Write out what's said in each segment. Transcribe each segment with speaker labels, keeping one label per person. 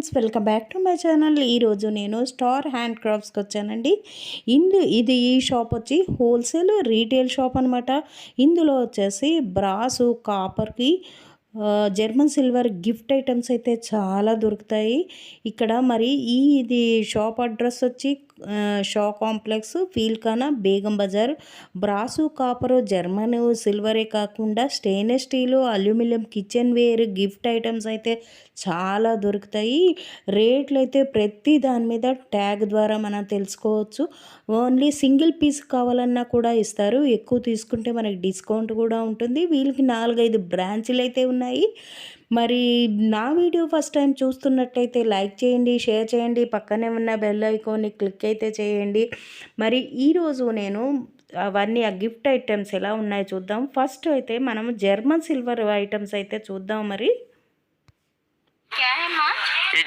Speaker 1: Friends welcome back to my channel ఈరోజు నేను star hand క్రాఫ్ట్స్కి వచ్చానండి ఇందు ఇది ఈ షాప్ వచ్చి హోల్సేల్ రీటైల్ షాప్ అనమాట ఇందులో వచ్చేసి బ్రాసు కాపర్కి జర్మన్ సిల్వర్ గిఫ్ట్ ఐటమ్స్ అయితే చాలా దొరుకుతాయి ఇక్కడ మరి ఈ ఇది షాప్ అడ్రస్ వచ్చి Shah complex Pheelkhana Begum Bazar brass copper German సిల్వరే కాకుండా stainless steel aluminium kitchen ware gift items అయితే చాలా దొరుకుతాయి రేట్లు అయితే ప్రతి దాని మీద ట్యాగ్ ద్వారా మనం తెలుసుకోవచ్చు ఓన్లీ సింగిల్ పీస్ కావాలన్నా కూడా ఇస్తారు ఎక్కువ తీసుకుంటే మనకి డిస్కౌంట్ కూడా ఉంటుంది వీళ్ళకి నాలుగైదు బ్రాంచ్లు అయితే ఉన్నాయి మరి నా వీడియో ఫస్ట్ టైం చూస్తున్నట్లయితే లైక్ చేయండి షేర్ చేయండి పక్కన ఉన్న బెల్ ఐకాన్ ని క్లిక్ చేయండి మరి ఈ రోజు నేను అవన్నీ ఆ గిఫ్ట్ ఐటమ్స్ ఎలా ఉన్నాయి చూద్దాం ఫస్ట్ అయితే మనం జర్మన్ సిల్వర్ ఐటమ్స్ అయితే చూద్దాం మరి
Speaker 2: क्या है मां ये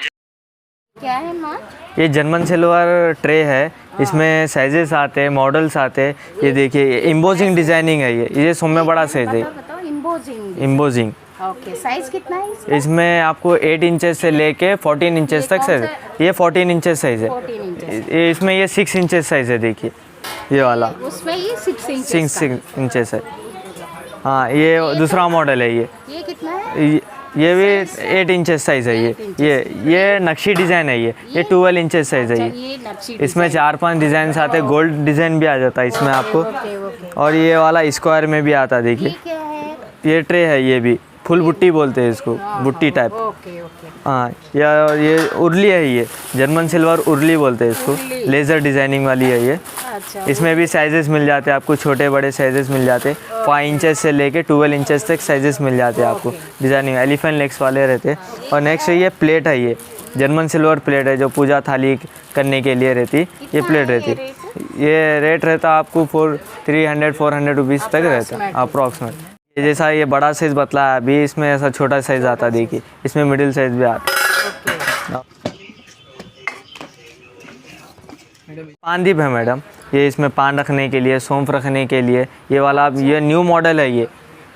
Speaker 2: क्या है मां
Speaker 3: ये जर्मन सिल्वर ట్రే है इसमें సైజుస్ आते हैं मॉडल्स आते हैं ये देखिए ये ఎంబోసింగ్ డిజైనింగ్ है ये ये 100 మే బడా సైజ్ है
Speaker 2: बताओ ఎంబోసింగ్
Speaker 3: ఎంబోసింగ్
Speaker 2: ओके साइज कितना है
Speaker 3: इसमें आपको 8 इंचेस से लेके 14 इंचेस तक साइज ये 14 इंचेस साइज है इसमें ये 6 इंचेस साइज है देखिए ये वाला
Speaker 2: उसमें ये
Speaker 3: 6 इंचेस इंचेस है हाँ ये दूसरा मॉडल है ये
Speaker 2: ये कितना है
Speaker 3: ये भी एट इंचेस साइज़ है ये ये ये नक्शी डिज़ाइन है ये अच्छा, ये ट्वेल्व इंचेस साइज़ है ये इसमें चार पांच डिज़ाइन आते हैं गोल्ड डिज़ाइन भी आ जाता है इसमें आपको और ये वाला स्क्वायर में भी आता है देखिए ये ट्रे है ये भी फुल बुट्टी बोलते हैं इसको हाँ, बुट्टी टाइप
Speaker 2: हाँ,
Speaker 3: हाँ या ये उर्ली है ये जर्मन सिल्वर उर्ली बोलते हैं इसको लेज़र डिज़ाइनिंग वाली है ये
Speaker 2: अच्छा,
Speaker 3: इसमें भी साइजेस मिल जाते हैं आपको छोटे बड़े साइजेस मिल जाते हैं फाइव इंचेस से लेके ट्वेल्व इंचेस तक साइजेस मिल जाते हैं आपको डिज़ाइनिंग एलिफेंट लेग्स वाले रहते हैं और नेक्स्ट ये प्लेट है ये जर्मन सिल्वर प्लेट है जो पूजा थाली करने के लिए रहती ये प्लेट रहती ये रेट रहता आपको four three hundred four hundred rupees तक रहता अप्रॉक्सीमेट जैसा ये बड़ा साइज़ बतला है अभी इसमें ऐसा छोटा साइज़ आता देखिए इसमें मिडिल साइज़ भी आता पानदीप है मैडम ये इसमें पान रखने के लिए सौंफ रखने के लिए ये वाला ये न्यू मॉडल है ये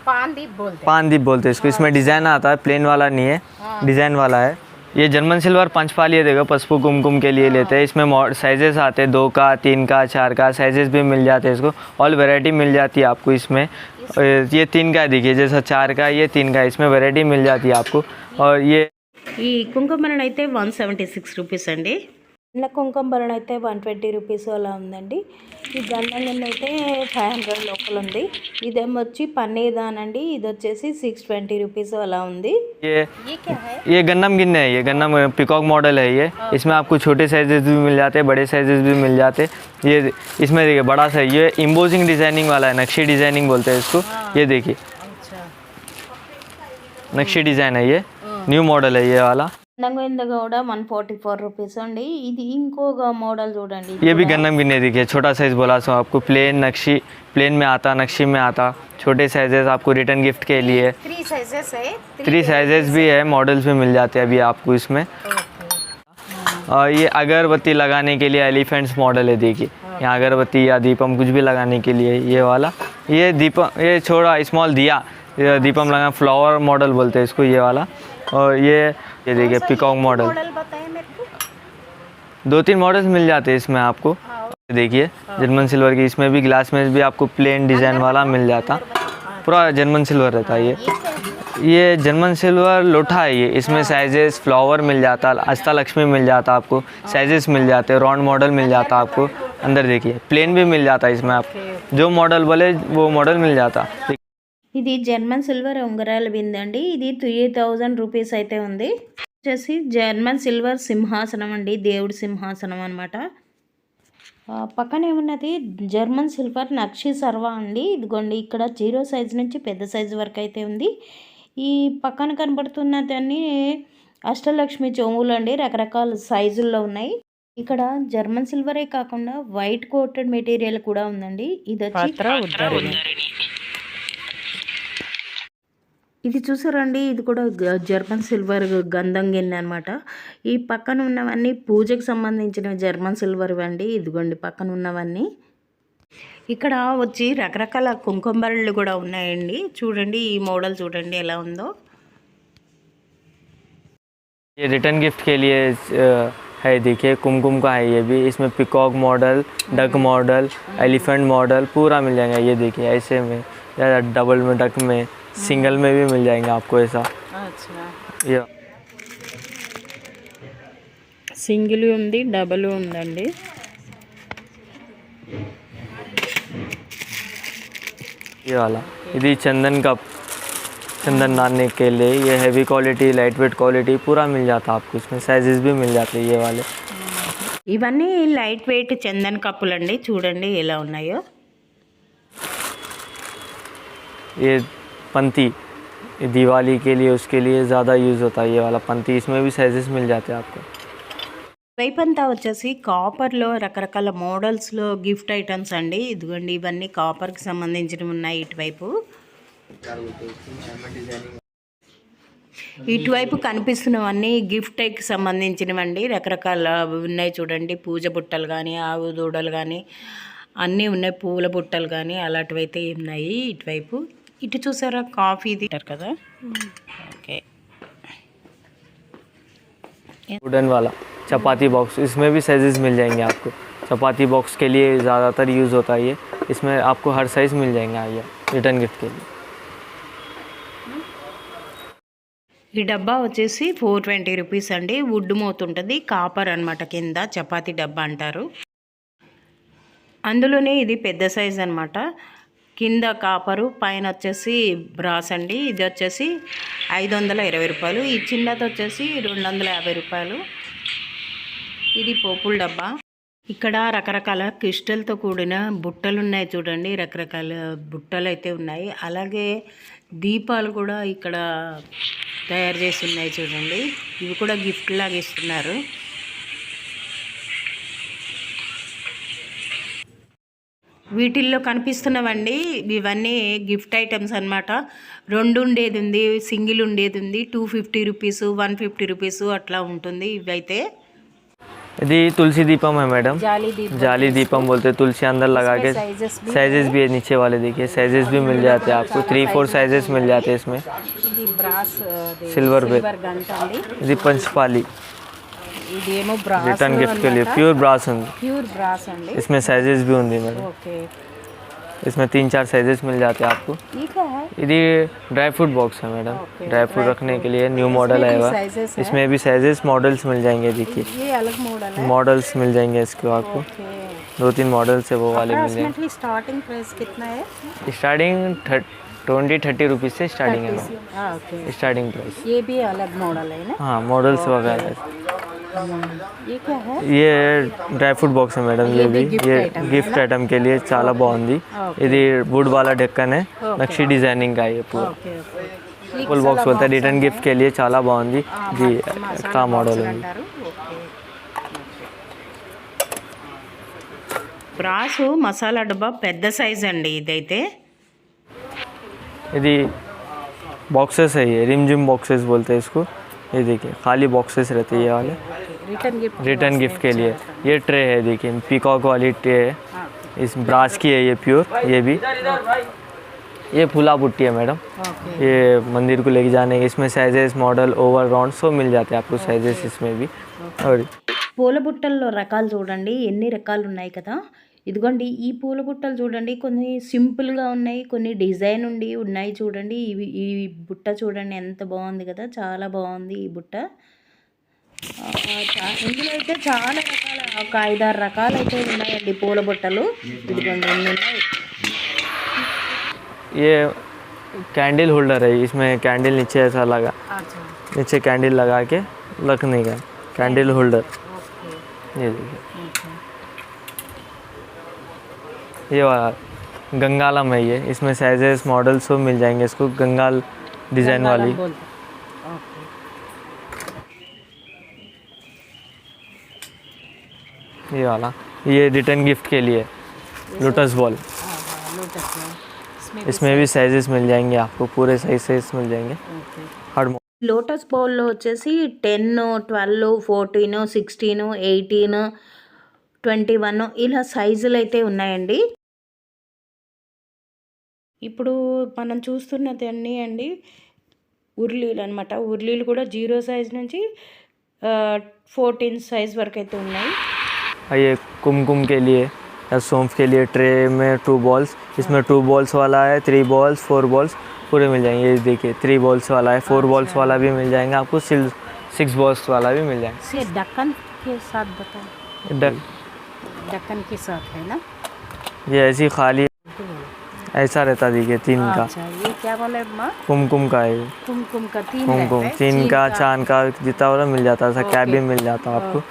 Speaker 2: पानदीप बोलते
Speaker 3: पानदीप बोलते हैं इसको इसमें डिज़ाइन हाँ। आता है प्लेन वाला नहीं है डिज़ाइन हाँ। वाला है ये जर्मन सिल्वर पंचपाली देखो पशपू कुमकुम के लिए हाँ। लेते हैं इसमें साइजेस आते हैं दो का तीन का चार का साइजेस भी मिल जाते हैं इसको ऑल वेराइटी मिल जाती है आपको इसमें ये तीन का देखिए जैसा चार का ये तीन का इसमें वेराइटी मिल जाती है आपको और ये
Speaker 1: कुंकमरण वन सेवेंटी सिक्स సెవెంటీ अंडी నకొంగంకం బల్లనైతే 120 రూపాయల అలా ఉంది ఈ గన్నం నిన్నైతే 500 లోకల ఉంది ఇదే మొచ్చి పన్నీదానండి ఇది వచ్చేసి 620 రూపాయల అలా ఉంది
Speaker 3: ఏ
Speaker 2: ఇ క్యా హై
Speaker 3: ఏ గన్నం గన్న హై ఏ గన్నం పికాక్ మోడల్ హై ఏ ఇస్మే ఆప్కో ਛोटे साइजेस भी मिल जाते बड़े साइजेस भी मिल जाते ये इसमें देखिए बड़ा सा ये इंबोसिंग डिजाइनिंग वाला है नेक्स्ट डिजाइनिंग बोलते हैं इसको ये देखिए
Speaker 2: अच्छा
Speaker 3: नेक्स्ट डिजाइन है ये न्यू मॉडल है ये वाला ये भी गन्नम की नेरी छोटा साइज बोला सो आपको प्लेन नक्शी प्लेन में आता नक्शी में आता छोटे साइजेस आपको रिटर्न गिफ्ट के लिए
Speaker 2: थ्री साइजेस
Speaker 3: भी है मॉडल्स भी मिल जाते हैं अभी आपको इसमें और ये अगरबत्ती लगाने के लिए एलिफेंट्स मॉडल है देखिए यहाँ अगरबत्ती या दीपम कुछ भी लगाने के लिए ये वाला ये दीपम ये छोड़ा स्मॉल दिया हाँ, दीपम लगा फ्लावर मॉडल बोलते हैं इसको ये वाला और ये ये देखिए पिकॉक मॉडल दो तीन मॉडल्स मिल जाते हैं इसमें आपको हाँ। देखिए जर्मन हाँ। सिल्वर की इसमें भी ग्लास में भी आपको प्लेन डिज़ाइन वाला मिल जाता हाँ। पूरा जर्मन सिल्वर रहता है ये ये जर्मन सिल्वर लोटा है ये इसमें साइजेस फ्लावर मिल जाता आस्था लक्ष्मी मिल जाता आपको साइजेस मिल जाते हैं राउंड मॉडल मिल जाता अच्छा, आपको अच्छा। अंदर देखिए प्लेन भी मिल जाता है इसमें आप जो मॉडल बोले वो मॉडल मिल जाता
Speaker 1: ఇది జర్మన్ సిల్వర్ ఉంగరాల బిందండి ఇది త్రీ థౌజండ్ రూపీస్ అయితే ఉంది వచ్చేసి జర్మన్ సిల్వర్ సింహాసనం అండి దేవుడి సింహాసనం అనమాట పక్కన ఏమున్నది జర్మన్ సిల్వర్ నక్షి సర్వా అండి ఇదిగోండి ఇక్కడ జీరో సైజ్ నుంచి పెద్ద సైజు వరకు అయితే ఉంది ఈ పక్కన దాన్ని అష్టలక్ష్మి చెవులు అండి రకరకాల సైజుల్లో ఉన్నాయి ఇక్కడ జర్మన్ సిల్వరే కాకుండా వైట్ కోటెడ్ మెటీరియల్ కూడా ఉందండి ఇది వచ్చి ఇది చూసారండి ఇది కూడా జర్మన్ సిల్వర్ గంధం గిన్నె అనమాట ఈ పక్కన ఉన్నవన్నీ పూజకు సంబంధించిన జర్మన్ సిల్వర్ అండి ఇదిగోండి పక్కన ఉన్నవన్నీ ఇక్కడ వచ్చి రకరకాల కుంకుంబరళ్ళు కూడా ఉన్నాయండి చూడండి ఈ మోడల్ చూడండి ఎలా ఉందో
Speaker 3: రిటర్న్ గిఫ్ట్ కెలియే కుంకుమ देखिए कुमकुम का మోడల్ ये మోడల్ इसमें peacock model duck model elephant model पूरा मिल जाएगा सिंगल में भी मिल जाएंगे आपको ऐसा
Speaker 2: अच्छा
Speaker 3: या
Speaker 1: సింగిల్ डबल డబల్
Speaker 3: ये वाला इधर चंदन कप चंदन नाने के लिए ये heavy quality light weight quality पूरा मिल जाता आपको इसमें साइजेस भी मिल जाते ये वाले
Speaker 1: इवन लाइट वेट चंदन कपल चूँ చూడండి
Speaker 3: ये पंती दिवाली के लिए उसके लिए ज़्यादा यूज़ होता है ये वाला पंती इसमें भी साइजेस मिल जाते हैं آپ
Speaker 1: کو అంతా వచ్చేసి కాపర్లో రకరకాల మోడల్స్లో గిఫ్ట్ ఐటమ్స్ అండి ఇదిగోండి ఇవన్నీ కాపర్కి సంబంధించినవి ఉన్నాయి ఇటువైపు ఇటువైపు కనిపిస్తున్నవన్నీ గిఫ్ట్ ఐకి అండి రకరకాల ఉన్నాయి చూడండి పూజ బుట్టలు కానీ ఆవు దూడలు కానీ అన్నీ ఉన్నాయి పూల బుట్టలు కానీ అలాంటివైతే ఉన్నాయి ఇటువైపు ఇటు చూసారా కాఫీది కదా ఓకే
Speaker 3: వుడెన్ వాళ్ళ చపాతి బాక్స్ ఇస్మే బి సైజెస్ మిల్ జాయింగ్ ఆకు చపాతి బాక్స్ కెలి జాతర యూజ్ హోతా ఇస్మే ఆకు హర్ సైజ్ మిల్ జాయింగ్ రిటర్న్ గిఫ్ట్ కెలి
Speaker 1: ఈ డబ్బా వచ్చేసి ఫోర్ ట్వంటీ రూపీస్ అండి వుడ్ మౌత్ ఉంటుంది కాపర్ అనమాట కింద చపాతి డబ్బా అంటారు అందులోనే ఇది పెద్ద సైజ్ అనమాట కింద కాపరు పైన వచ్చేసి బ్రాస్ అండి ఇది వచ్చేసి ఐదు వందల ఇరవై రూపాయలు ఈ చిన్నది వచ్చేసి రెండు వందల యాభై రూపాయలు ఇది పోపుల డబ్బా ఇక్కడ రకరకాల క్రిస్టల్తో కూడిన బుట్టలు ఉన్నాయి చూడండి రకరకాల బుట్టలు అయితే ఉన్నాయి అలాగే దీపాలు కూడా ఇక్కడ తయారు చేసి ఉన్నాయి చూడండి ఇవి కూడా గిఫ్ట్ లాగా ఇస్తున్నారు వీటిల్లో కనిపిస్తున్నవండి ఇవివన్నీ గిఫ్ట్ ఐటమ్స్ అన్నమాట రెండు ఉండేది ఉంది సింగిల్ ఉండేది ఉంది 250 రూపీస్ 150 రూపీస్ అట్లా ఉంటుంది ఇవి
Speaker 3: అయితే ఇది తులసి దీపం ạ
Speaker 2: మేడం జాలీ
Speaker 3: దీపం జాలీ దీపం बोलते తులసి अंदर लगा के
Speaker 2: సైజెస్
Speaker 3: బి సైజెస్ బి नीचे वाले देखिए సైజెస్ బి मिल जाते आपको 3 4 సైజెస్ मिल जाते इसमें
Speaker 2: దీ బ్రాస్
Speaker 3: सिल्वर
Speaker 2: सिल्वर गाంటంది
Speaker 3: ది పంచపాలి
Speaker 2: ఇదేమో బ్రాస్
Speaker 3: రిటర్న్ గిఫ్ట్ के लिए प्योर ब्रास ఉంది
Speaker 2: ప్యూర్ బ్రాస్ అండి
Speaker 3: इसमें साइजेस भी होंगे मैडम
Speaker 2: ఓకే
Speaker 3: इसमें तीन चार साइजेस मिल जाते हैं आपको यदि ड्राई फ्रूट बॉक्स है मैडम ड्राई फ्रूट रखने के लिए न्यू मॉडल आएगा
Speaker 2: हुआ
Speaker 3: इसमें भी साइजेस मॉडल्स मिल जाएंगे देखिए मॉडल्स मिल जाएंगे इसको आपको दो तीन मॉडल्स है वो वाले मिल जाएंगे
Speaker 2: स्टार्टिंग प्राइस कितना है
Speaker 3: स्टार्टिंग ट्वेंटी थर्टी रुपीज़ से स्टार्टिंग है स्टार्टिंग प्राइस ah,
Speaker 2: ये भी अलग मॉडल है ना
Speaker 3: हाँ मॉडल्स वगैरह
Speaker 2: ये क्या है
Speaker 3: ये ड्राई फ्रूट बॉक्स है मैडम ये भी ये गिफ्ट आइटम के लिए చాలా బాగుంది ఇది వుడ్ वाला ढक्कन है नक्शी डिजाइनिंग का ये पूरा फुल बॉक्स बोलता है रिटर्न गिफ्ट के लिए చాలా బాగుంది ఇది ఎక్స్ట్రా మోడల్ ఉంది
Speaker 1: బ్రాసు మసాలా డబ్బా పెద్ద సైజ్ అండి ఇదైతే
Speaker 3: ఇది बॉक्सेस है ये रिम जिम बॉक्सेस बोलते हैं इसको ये देखिए खाली बॉक्सेस रहते हैं ये वाले
Speaker 2: रिटर्न गिफ्ट
Speaker 3: के लिए ये ट्रे है देखिए पिकॉक वाली ट्रे है इस ब्रास की है ये प्योर ये भी ये फुला बुट्टी है मैडम ये मंदिर को लेके जाने इसमें साइजेस मॉडल ओवर राउंड सब मिल जाते हैं आपको साइजेस इसमें भी और
Speaker 1: పూల బుట్టల్లో రకాలు చూడండి ఎన్ని రకాలు ఉన్నాయి కదా ఇదిగోండి ఈ పూల బుట్టలు చూడండి కొన్ని సింపుల్గా ఉన్నాయి కొన్ని డిజైన్ ఉండి ఉన్నాయి చూడండి ఇవి ఈ బుట్ట చూడండి ఎంత బాగుంది కదా చాలా బాగుంది ఈ బుట్ట ఇందులో అయితే చాలా రకాల ఒక ఐదారు రకాలు అయితే ఉన్నాయండి పూల బుట్టలు
Speaker 3: ये कैंडल होल्डर है इसमें कैंडल नीचे ऐसा लगा
Speaker 2: अच्छा।
Speaker 3: नीचे कैंडल लगा के रखने का कैंडल होल्डर ये देखिए अच्छा। ये वाला गंगालम है ये इसमें साइजेस मॉडल्स सब मिल जाएंगे इसको गंगाल डिज़ाइन वाली ये वाला ये रिटर्न गिफ्ट के लिए लोटस बॉल
Speaker 2: इसमें
Speaker 3: भी साइजेस मिल जाएंगे आपको पूरे साइजेस मिल जाएंगे हर
Speaker 1: లోటస్ బౌల్లో వచ్చేసి ten twelve fourteen sixteen eighteen twenty one ఇలా సైజులు అయితే ఉన్నాయండి ఇప్పుడు మనం చూస్తున్నది అన్నీ అండి ఉర్లీలు అన్నమాట ఉర్లీలు కూడా జీరో సైజ్ నుంచి ఫోర్టీన్ సైజ్ వరకు అయితే ఉన్నాయి
Speaker 3: ये कुमकुम के लिए या सौंफ के लिए ट्रे में टू बॉल्स इसमें टू बॉल्स वाला है थ्री बॉल्स फोर बॉल्स पूरे मिल जाएंगे ये देखिए थ्री बॉल्स वाला है फोर बॉल्स अच्छा। वाला भी मिल जाएंगे आपको सिक्स बॉल्स वाला भी मिल जाएगा
Speaker 2: ढक्कन के साथ बताओ ढक्कन के साथ है ना
Speaker 3: ये ऐसी खाली ऐसा रहता देखिए तीन का
Speaker 2: अच्छा, ये क्या बोले
Speaker 3: कुमकुम का है
Speaker 2: कुमकुम का तीन
Speaker 3: कुमकुम तीन का चांद का जितना वाला मिल जाता है कैब भी मिल जाता आपको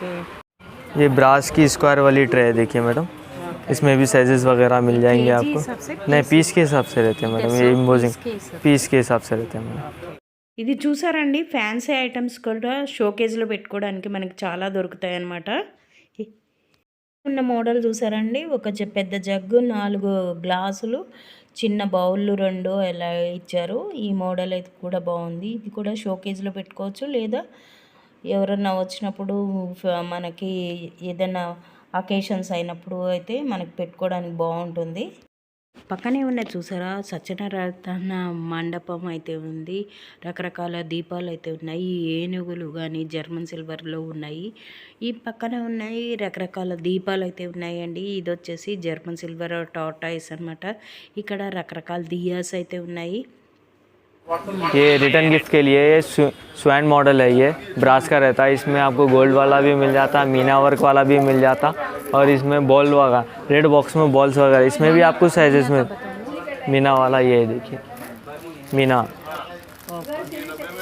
Speaker 3: ये ब्रास की स्क्वायर वाली ट्रे है देखिए मैडम इसमें भी साइजेस वगैरह मिल जाएंगे आपको नहीं पीस के हिसाब से रहते हैं मैडम ये
Speaker 2: इम्बोजिंग
Speaker 3: पीस के हिसाब से रहते हैं मैडम
Speaker 1: ఇది చూసారండి ఫ్యాన్సీ ఐటమ్స్ కూడా షోకేజ్లో పెట్టుకోవడానికి మనకి చాలా దొరుకుతాయి అన్నమాట ఉన్న మోడల్ చూసారండి ఒక పెద్ద జగ్గు నాలుగు గ్లాసులు చిన్న బౌళ్ళు రెండు ఎలా ఇచ్చారు ఈ మోడల్ అయితే కూడా బాగుంది ఇది కూడా షోకేజ్లో పెట్టుకోవచ్చు లేదా ఎవరన్నా వచ్చినప్పుడు మనకి ఏదైనా అకేషన్స్ అయినప్పుడు అయితే మనకి పెట్టుకోవడానికి బాగుంటుంది పక్కనే ఉన్న చూసారా సత్యనారాయణ మండపం అయితే ఉంది రకరకాల దీపాలు అయితే ఉన్నాయి ఏనుగులు కానీ జర్మన్ సిల్వర్లో ఉన్నాయి ఈ పక్కన ఉన్నాయి రకరకాల దీపాలు అయితే ఉన్నాయండి ఇది వచ్చేసి జర్మన్ సిల్వర్ టాటాయిస్ అనమాట ఇక్కడ రకరకాల దియాస్ అయితే ఉన్నాయి
Speaker 3: ये रिटर्न गिफ्ट के लिए ये स्वैन मॉडल है ये ब्रास का रहता है इसमें आपको गोल्ड वाला भी मिल जाता मीना वर्क वाला भी मिल जाता और इसमें बॉल वाला रेड बॉक्स में बॉल्स वगैरह इसमें भी आपको साइजेस में मीना वाला ये देखिए मीना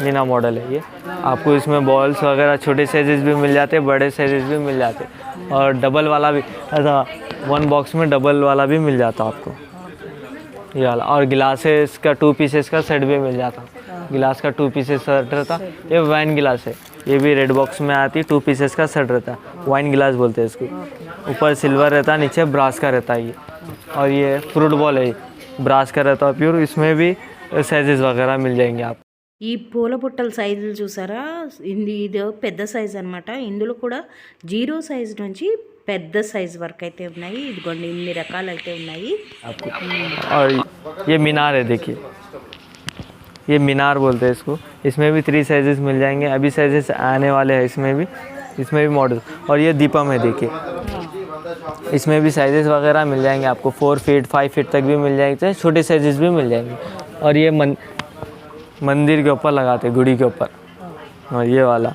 Speaker 3: मीना मॉडल है ये आपको इसमें बॉल्स वगैरह छोटे साइजेस भी मिल जाते बड़े साइजेस भी मिल जाते और डबल वाला भी वन बॉक्स में डबल वाला भी मिल जाता आपको ये वाला और गिलासेस का टू पीसेस का सेट भी मिल जाता गिलास हाँ। का टू पीसेस सेट रहता ये वाइन गिलास है ये भी रेड बॉक्स में आती टू पीसेस का सेट रहता वाइन गिलास बोलते हैं इसको ऊपर सिल्वर रहता नीचे ब्रास का रहता ये और ये फ्रूट बॉल है ब्रास का रहता है प्योर इसमें भी साइजेस वगैरह मिल जाएंगे आप
Speaker 1: ఈ పూల పుట్టల సైజులు చూసారా ఇది ఇది పెద్ద సైజ్ అనమాట ఇందులో పెద్ద సైజ్ వర్క్ అయితే ఉన్నాయి
Speaker 3: और ये मीनार है देखिए ये मीनार बोलते हैं इसको इसमें भी थ्री साइजेस मिल जाएंगे अभी साइजेस आने वाले हैं इसमें भी इसमें भी मॉडल और ये दीपम है देखिए इसमें भी साइजेस वगैरह मिल जाएंगे आपको फोर फीट फाइव फीट तक भी मिल जाएंगे छोटे साइजेस भी मिल जाएंगे और ये मन, मंदिर के ऊपर लगाते गुड़ी के ऊपर और ये वाला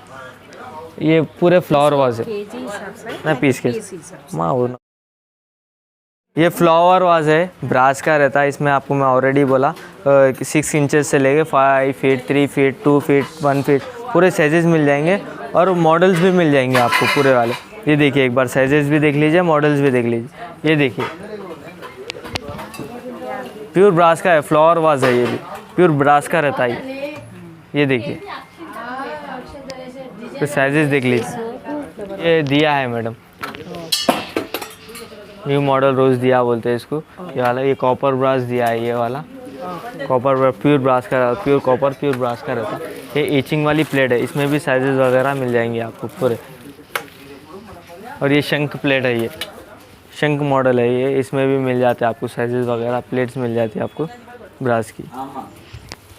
Speaker 3: ये पूरे फ्लावर वाज है ना पीस के माँ वो ये फ्लावर वाज है ब्रास का रहता है इसमें आपको मैं ऑलरेडी बोला सिक्स इंचेस से लेके five feet three feet two feet one feet पूरे साइजेस मिल जाएंगे और मॉडल्स भी मिल जाएंगे आपको पूरे वाले ये देखिए एक बार साइजेस भी देख लीजिए मॉडल्स भी देख लीजिए ये देखिए प्योर ब्रास का है फ्लावर वाज है ये भी प्योर ब्रास का रहता है ये देखिए तो साइजेस देख लीजिए ये दिया है मैडम न्यू मॉडल रोज दिया बोलते हैं इसको ये वाला ये कॉपर ब्रास दिया है ये वाला कॉपर प्योर ब्रास का प्योर कॉपर प्योर ब्रास का रहता ये एचिंग वाली प्लेट है इसमें भी साइजेस वगैरह मिल जाएंगे आपको पूरे और ये शंख प्लेट है ये शंख मॉडल है ये इसमें भी मिल जाते हैं आपको साइजेस वगैरह प्लेट्स मिल जाती है आपको ब्रास की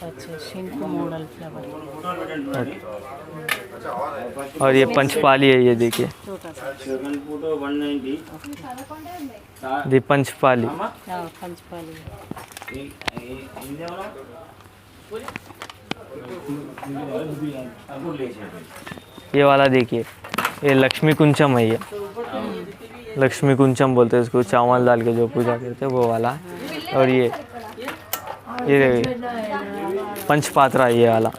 Speaker 2: अच्छा,
Speaker 3: और ये पंचपाली है ये देखिए पंचपाली
Speaker 2: पंचपाली
Speaker 3: ये वाला देखिए ये लक्ष्मी कुंचम है ये लक्ष्मी कुंचम बोलते हैं इसको चावल डाल के जो पूजा करते हैं वो वाला और ये ये पंच पंचपात्र ये वाला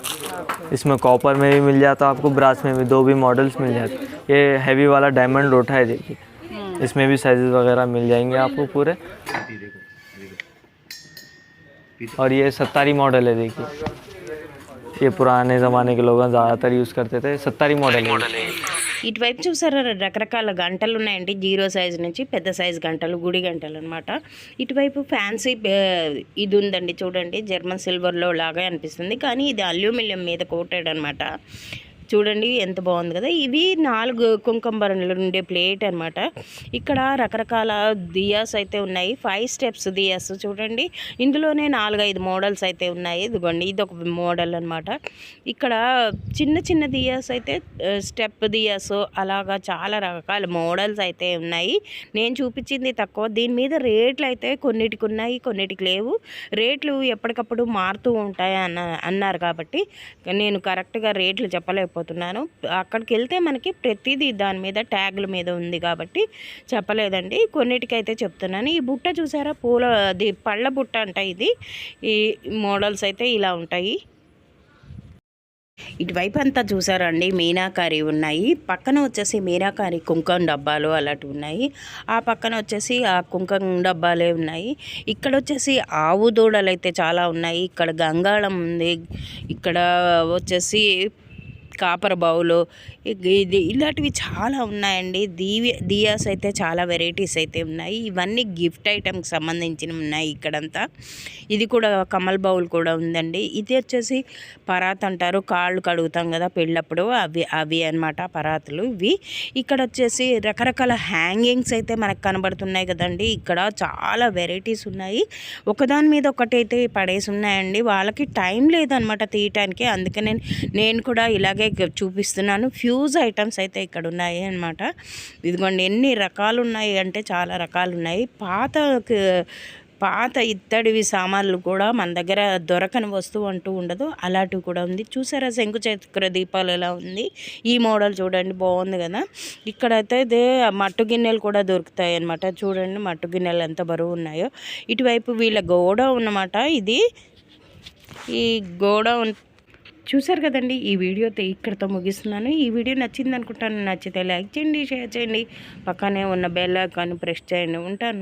Speaker 3: इसमें कॉपर में भी मिल जाता आपको ब्रास में भी दो भी मॉडल्स मिल जाते ये हैवी वाला डायमंड लोटा है देखिए इसमें भी साइजेस वगैरह मिल जाएंगे आपको पूरे और ये सत्तारी मॉडल है देखिए ये पुराने ज़माने के लोग ज़्यादातर यूज़ करते थे सत्तारी मॉडल है
Speaker 1: ఇటువైపు చూసారా రకరకాల గంటలు ఉన్నాయండి జీరో సైజు నుంచి పెద్ద సైజు గంటలు గుడి గంటలు అనమాట ఇటువైపు ఫ్యాన్సీ ఇది ఉందండి చూడండి జర్మన్ సిల్వర్లో లాగా అనిపిస్తుంది కానీ ఇది అల్యూమినియం మీద కోటెడ్ అనమాట చూడండి ఎంత బాగుంది కదా ఇవి నాలుగు కుంకంబరంలో ఉండే ప్లేట్ అనమాట ఇక్కడ రకరకాల దియాస్ అయితే ఉన్నాయి ఫైవ్ స్టెప్స్ దియాస్ చూడండి ఇందులోనే నాలుగైదు మోడల్స్ అయితే ఉన్నాయి ఇదిగోండి ఇది ఒక మోడల్ అనమాట ఇక్కడ చిన్న చిన్న దియాస్ అయితే స్టెప్ దియాస్ అలాగా చాలా రకాల మోడల్స్ అయితే ఉన్నాయి నేను చూపించింది తక్కువ దీని మీద రేట్లు అయితే కొన్నిటికి ఉన్నాయి కొన్నిటికి లేవు రేట్లు ఎప్పటికప్పుడు మారుతూ ఉంటాయి అన్న అన్నారు కాబట్టి నేను కరెక్ట్గా రేట్లు చెప్పలేకపోతున్నాను చెప్పబోతున్నాను అక్కడికి వెళ్తే మనకి ప్రతిదీ దాని మీద ట్యాగ్ల మీద ఉంది కాబట్టి చెప్పలేదండి కొన్నిటికైతే చెప్తున్నాను ఈ బుట్ట చూసారా పూల అది పళ్ళ బుట్ట అంట ఇది ఈ మోడల్స్ అయితే ఇలా ఉంటాయి ఇటువైపు అంతా చూసారండి మీనాకారి ఉన్నాయి పక్కన వచ్చేసి మీనాకారి కుంకం డబ్బాలు అలాంటివి ఉన్నాయి ఆ పక్కన వచ్చేసి ఆ కుంకం డబ్బాలే ఉన్నాయి ఇక్కడ వచ్చేసి ఆవు దూడలు అయితే చాలా ఉన్నాయి ఇక్కడ గంగాళం ఉంది ఇక్కడ వచ్చేసి కాపర్ బౌలు ఇది ఇలాంటివి చాలా ఉన్నాయండి దీవి దియాస్ అయితే చాలా వెరైటీస్ అయితే ఉన్నాయి ఇవన్నీ గిఫ్ట్ ఐటమ్కి సంబంధించినవి ఉన్నాయి ఇక్కడంతా ఇది కూడా కమల్ బౌల్ కూడా ఉందండి ఇది వచ్చేసి పరాత్ అంటారు కాళ్ళు కడుగుతాం కదా పెళ్ళప్పుడు అవి అవి అనమాట పరాతులు ఇవి ఇక్కడ వచ్చేసి రకరకాల హ్యాంగింగ్స్ అయితే మనకు కనబడుతున్నాయి కదండి ఇక్కడ చాలా వెరైటీస్ ఉన్నాయి ఒకదాని మీద ఒకటి అయితే పడేసి ఉన్నాయండి వాళ్ళకి టైం లేదనమాట తీయటానికి అందుకనే నేను కూడా ఇలాగే మీకు చూపిస్తున్నాను ఫ్యూజ్ ఐటమ్స్ అయితే ఇక్కడ ఉన్నాయి అనమాట ఇదిగోండి ఎన్ని రకాలు ఉన్నాయి అంటే చాలా రకాలు ఉన్నాయి పాత పాత ఇత్తడివి సామాన్లు కూడా మన దగ్గర దొరకని వస్తువు అంటూ ఉండదు అలాంటివి కూడా ఉంది చూసారా శంకు చక్ర దీపాలు ఎలా ఉంది ఈ మోడల్ చూడండి బాగుంది కదా ఇక్కడైతే ఇదే మట్టు గిన్నెలు కూడా దొరుకుతాయి అనమాట చూడండి మట్టు గిన్నెలు ఎంత బరువు ఉన్నాయో ఇటువైపు వీళ్ళ గోడ ఉన్నమాట ఇది ఈ గోడ చూశారు కదండి ఈ వీడియోతో ఇక్కడితో ముగిస్తున్నాను ఈ వీడియో నచ్చింది అనుకుంటాను నచ్చితే లైక్ చేయండి షేర్ చేయండి పక్కనే ఉన్న బెల్ ఐకాన్ ప్రెస్ చేయండి ఉంటాను